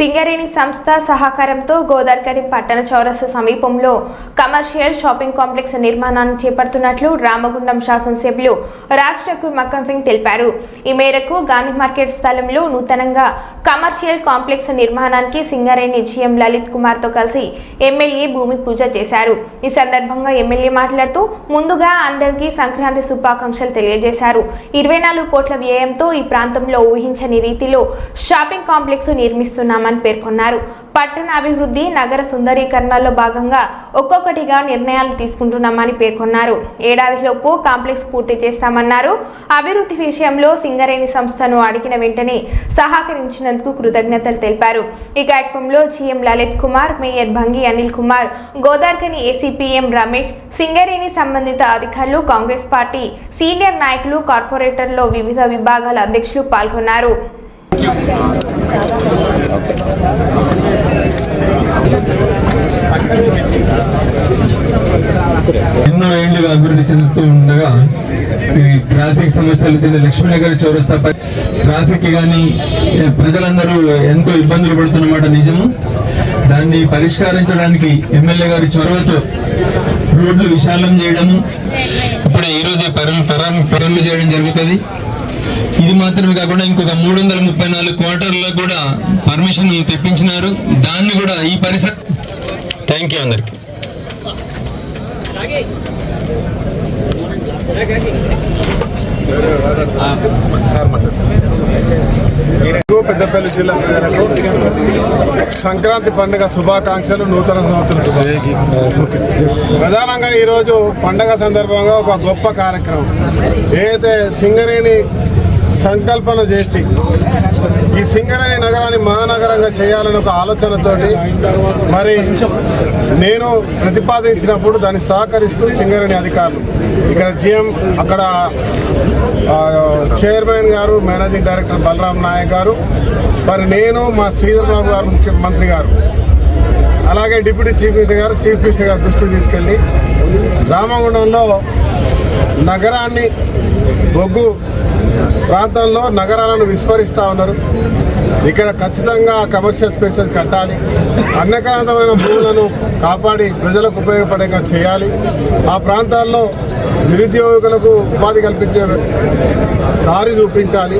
సింగరేణి సంస్థ సహకారంతో గోదావరికని పట్టణ చౌరస్తా సమీపంలో కమర్షియల్ షాపింగ్ కాంప్లెక్స్ నిర్మాణాన్ని చేపడుతున్నట్లు రామగుండం శాసనసభ్యులు రాష్ట్రకు మక్కన్ సింగ్ తెలిపారు. ఈ మేరకు గాంధీ మార్కెట్ స్థలంలో నూతనంగా కమర్షియల్ కాంప్లెక్స్ నిర్మాణానికి సింగరేణి జిఎం లలిత్ కుమార్తో కలిసి ఎమ్మెల్యే భూమి పూజ చేశారు. ఈ సందర్భంగా ఎమ్మెల్యే మాట్లాడుతూ ముందుగా అందరికీ సంక్రాంతి శుభాకాంక్షలు తెలియజేశారు. ఇరవై నాలుగు కోట్ల వ్యయంతో ఈ ప్రాంతంలో ఊహించని రీతిలో షాపింగ్ కాంప్లెక్స్ నిర్మిస్తున్నామని పేర్కొన్నారు. పట్టణ అభివృద్ధి నగర సుందరీకరణలో భాగంగా ఒక్కొక్కటిగా నిర్ణయాలు తీసుకుంటున్నామని పేర్కొన్నారు. ఏడాదిలోపు కాంప్లెక్స్ పూర్తి చేస్తామన్నారు. అభివృద్ధి విషయంలో సింగరేణి సంస్థను అడిగిన వెంటనే సహకరించినందుకు కృతజ్ఞతలు తెలిపారు. ఈ కార్యక్రమంలో జిఎం లలిత్ కుమార్ మేయర్ భంగి అనిల్ కుమార్ గోదార్కని ఏసీపీఎం రమేష్ సింగరేణి సంబంధిత అధికారులు కాంగ్రెస్ పార్టీ సీనియర్ నాయకులు కార్పొరేటర్లో వివిధ విభాగాల అధ్యక్షులు పాల్గొన్నారు. ఎన్నో ఏళ్ళుగా అభివృద్ధి చెందుతూ ఉండగా ఈ ట్రాఫిక్ సమస్యల కింద లక్ష్మీనగర్ చౌరస్తా ట్రాఫిక్ కానీ ప్రజలందరూ ఎంతో ఇబ్బందులు పడుతున్నమాట నిజము. దాన్ని పరిష్కరించడానికి ఎమ్మెల్యే గారి చొరవతో రోడ్లు విశాలం చేయడము. ఇప్పుడే ఈ రోజే పనులు చేయడం జరుగుతుంది. ఇది మాత్రమే కాకుండా ఇంకొక మూడు వందల ముప్పై నాలుగు క్వార్టర్లో కూడా పర్మిషన్ తెప్పించినారు. దాన్ని కూడా ఈ పరిసర థ్యాంక్ యూ అందరికి. పెద్దపల్లి జిల్లా ప్రజలకు సంక్రాంతి పండుగ శుభాకాంక్షలు నూతన సంవత్సర ప్రధానంగా ఈరోజు పండగ సందర్భంగా ఒక గొప్ప కార్యక్రమం. ఏదైతే సింగరేణి సంకల్పన చేసి ఈ సింగరేణి నగరాన్ని మహానగరంగా చేయాలని ఒక ఆలోచనతోటి మరి నేను ప్రతిపాదించినప్పుడు దాన్ని సహకరిస్తూ సింగరేణి అధికారులు. ఇక్కడ జిఎం అక్కడ చైర్మన్ గారు మేనేజింగ్ డైరెక్టర్ బలరాం నాయక్ గారు మరి నేను మా శ్రీధర్ బాబు గారు ముఖ్యమంత్రి గారు. అలాగే డిప్యూటీ చీఫ్ మినిస్టర్ గారు చీఫ్ మినిస్టర్ గారు దృష్టికి తీసుకెళ్ళి రామగుండంలో నగరాన్ని బొగ్గు ప్రాంతంలో నగరాలను విస్మరిస్తూ ఉన్నారు. ఇక్కడ ఖచ్చితంగా కమర్షియల్ స్పేసెస్ కట్టాలి. అన్నకరాంతమైన భూములను కాపాడి ప్రజలకు ఉపయోగపడేగా చేయాలి. ఆ ప్రాంతాల్లో నిరుద్యోగులకు ఉపాధి కల్పించే దారి చూపించాలి.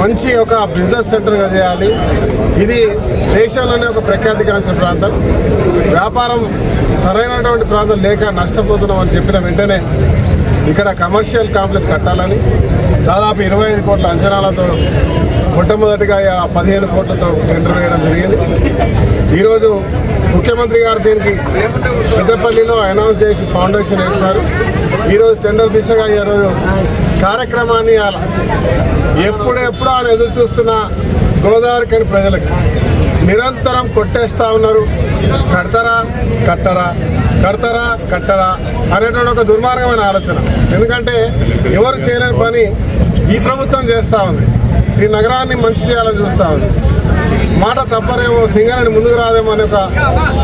మంచి ఒక బిజినెస్ సెంటర్గా చేయాలి. ఇది దేశంలోనే ఒక ప్రఖ్యాతిగాంచిన ప్రాంతం. వ్యాపారం సరైనటువంటి ప్రాంతం లేక నష్టపోతున్నామని చెప్పిన వెంటనే ఇక్కడ కమర్షియల్ కాంప్లెక్స్ కట్టాలని దాదాపు ఇరవై ఐదు కోట్ల అంచనాలతో మొట్టమొదటిగా ఆ పదిహేను కోట్లతో టెండర్ వేయడం జరిగింది. ఈరోజు ముఖ్యమంత్రి గారు దీనికి పెద్దపల్లిలో అనౌన్స్ చేసి ఫౌండేషన్ వేస్తారు. ఈరోజు టెండర్ దిశగా ఈరోజు కార్యక్రమాన్ని అలా ఎప్పుడెప్పుడు ఆయన ఎదురు చూస్తున్న గోదావరికని ప్రజలకు నిరంతరం కొట్టేస్తా ఉన్నారు. కడతారా? కట్టరా? కడతారా కట్టరా అనేటువంటి ఒక దుర్మార్గమైన ఆలోచన. ఎందుకంటే ఎవరు చేయలేని పని ఈ ప్రభుత్వం చేస్తూ ఉంది. ఈ నగరాన్ని మంచి చేయాలని చూస్తూ ఉంది. మాట తప్పరేమో సింగరేణి ముందుకు రాదేమో అనే ఒక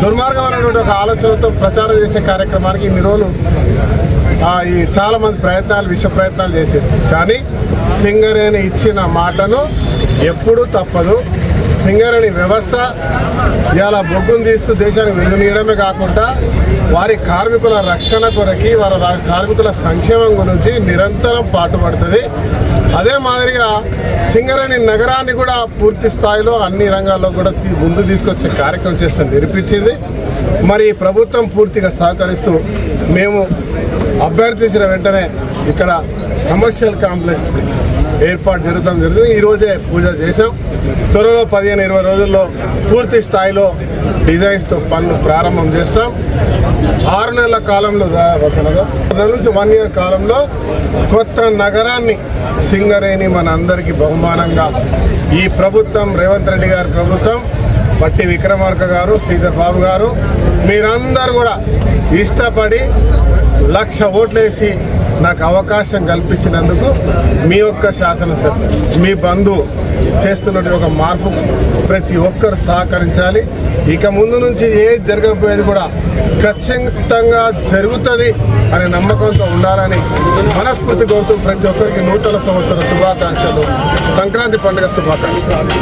దుర్మార్గమైనటువంటి ఒక ఆలోచనతో ప్రచారం చేసే కార్యక్రమానికి ఇన్ని రోజులు ఈ చాలామంది ప్రయత్నాలు విష ప్రయత్నాలు చేశారు. కానీ సింగరేణి ఇచ్చిన మాటను ఎప్పుడూ తప్పదు. సింగరేణి వ్యవస్థ ఇలా బొగ్గును తీస్తూ దేశానికి వెలుగునీయడమే కాకుండా వారి కార్మికుల రక్షణ కొరకి వారి కార్మికుల సంక్షేమం గురించి నిరంతరం పాటుపడుతుంది. అదే మాదిరిగా సింగరేణి నగరాన్ని కూడా పూర్తి స్థాయిలో అన్ని రంగాల్లో కూడా తీ- ముందు తీసుకొచ్చే కార్యక్రమం చేస్తే నిరూపించింది మరి ప్రభుత్వం పూర్తిగా సహకరిస్తూ మేము అభ్యర్థించిన వెంటనే ఇక్కడ కమర్షియల్ కాంప్లెక్స్ ఏర్పాటు జరుగుతాం జరుగుతుంది. ఈరోజే పూజ చేశాం. త్వరలో పదిహేను ఇరవై రోజుల్లో పూర్తి స్థాయిలో డిజైన్స్తో పనులు ప్రారంభం చేస్తాం. ఆరు నెలల కాలంలో నెల. నుంచి వన్ ఇయర్ కాలంలో కొత్త నగరాన్ని సింగరేణి మన అందరికీ బహుమానంగా. ఈ ప్రభుత్వం రేవంత్ రెడ్డి గారి ప్రభుత్వం పట్టి విక్రమార్క గారు శ్రీధర్ బాబు గారు మీరందరూ కూడా ఇష్టపడి లక్ష ఓట్లేసి నాకు అవకాశం కల్పించినందుకు మీ యొక్క శాసనసభ్యులు మీ బంధువు చేస్తున్నటువంటి ఒక మార్పు ప్రతి ఒక్కరు సహకరించాలి. ఇక ముందు నుంచి ఏది జరగకపోయేది కూడా ఖచ్చితంగా జరుగుతుంది అనే నమ్మకంతో ఉండాలని మనస్ఫూర్తి కోరుతూ ప్రతి ఒక్కరికి నూతన సంవత్సర శుభాకాంక్షలు. సంక్రాంతి పండుగ శుభాకాంక్షలు.